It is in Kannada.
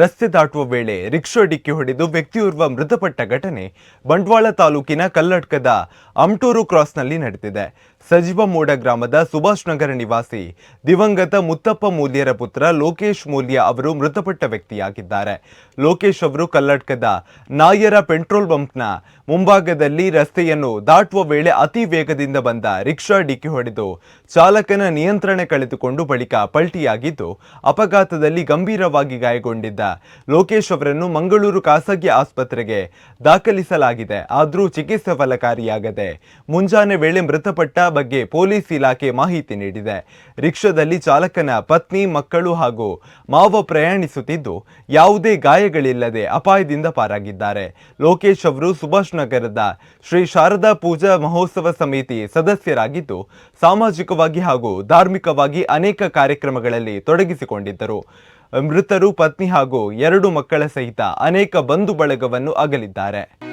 ರಸ್ತೆ ದಾಟುವ ವೇಳೆ ರಿಕ್ಷಾ ಡಿಕ್ಕಿ ಹೊಡೆದು ವ್ಯಕ್ತಿಯೋರ್ವ ಮೃತಪಟ್ಟ ಘಟನೆ ಬಂಟ್ವಾಳ ತಾಲೂಕಿನ ಕಲ್ಲಡ್ಕದ ಅಮ್ಟೂರು ಕ್ರಾಸ್ನಲ್ಲಿ ನಡೆದಿದೆ. ಸಜೀವ ಮೂಡ ಗ್ರಾಮದ ಸುಭಾಷ್ ನಗರ ನಿವಾಸಿ ದಿವಂಗತ ಮುತ್ತಪ್ಪ ಮೂಲ್ಯರ ಪುತ್ರ ಲೋಕೇಶ್ ಮೂಲ್ಯ ಅವರು ಮೃತಪಟ್ಟ ವ್ಯಕ್ತಿಯಾಗಿದ್ದಾರೆ. ಲೋಕೇಶ್ ಅವರು ಕಲ್ಲಡ್ಕದ ನಾಯರ ಪೆಟ್ರೋಲ್ ಪಂಪ್ನ ಮುಂಭಾಗದಲ್ಲಿ ರಸ್ತೆಯನ್ನು ದಾಟುವ ವೇಳೆ ಅತಿ ವೇಗದಿಂದ ಬಂದ ರಿಕ್ಷಾ ಡಿಕ್ಕಿ ಹೊಡೆದು ಚಾಲಕನ ನಿಯಂತ್ರಣ ಕಳೆದುಕೊಂಡು ಬಳಿಕ ಪಲ್ಟಿಯಾಗಿದ್ದು, ಅಪಘಾತದಲ್ಲಿ ಗಂಭೀರವಾಗಿ ಗಾಯಗೊಂಡಿದ್ದ ಲೋಕೇಶ್ ಅವರನ್ನು ಮಂಗಳೂರು ಖಾಸಗಿ ಆಸ್ಪತ್ರೆಗೆ ದಾಖಲಿಸಲಾಗಿದೆ. ಆದರೂ ಚಿಕಿತ್ಸೆ ಫಲಕಾರಿಯಾಗದೆ ಮುಂಜಾನೆ ವೇಳೆ ಮೃತಪಟ್ಟ ಬಗ್ಗೆ ಪೊಲೀಸ್ ಇಲಾಖೆ ಮಾಹಿತಿ ನೀಡಿದೆ. ರಿಕ್ಷಾದಲ್ಲಿ ಚಾಲಕನ ಪತ್ನಿ, ಮಕ್ಕಳು ಹಾಗೂ ಮಾವ ಪ್ರಯಾಣಿಸುತ್ತಿದ್ದು, ಯಾವುದೇ ಗಾಯಗಳಿಲ್ಲದೆ ಅಪಾಯದಿಂದ ಪಾರಾಗಿದ್ದಾರೆ. ಲೋಕೇಶ್ ಅವರು ಸುಭಾಷ್ ನಗರದ ಶ್ರೀ ಶಾರದಾ ಪೂಜಾ ಮಹೋತ್ಸವ ಸಮಿತಿ ಸದಸ್ಯರಾಗಿದ್ದು, ಸಾಮಾಜಿಕವಾಗಿ ಹಾಗೂ ಧಾರ್ಮಿಕವಾಗಿ ಅನೇಕ ಕಾರ್ಯಕ್ರಮಗಳಲ್ಲಿ ತೊಡಗಿಸಿಕೊಂಡಿದ್ದರು. ಮೃತರು ಪತ್ನಿ ಹಾಗೂ ಎರಡು ಮಕ್ಕಳ ಸಹಿತ ಅನೇಕ ಬಂಧು ಬಳಗವನ್ನು ಅಗಲಿದ್ದಾರೆ.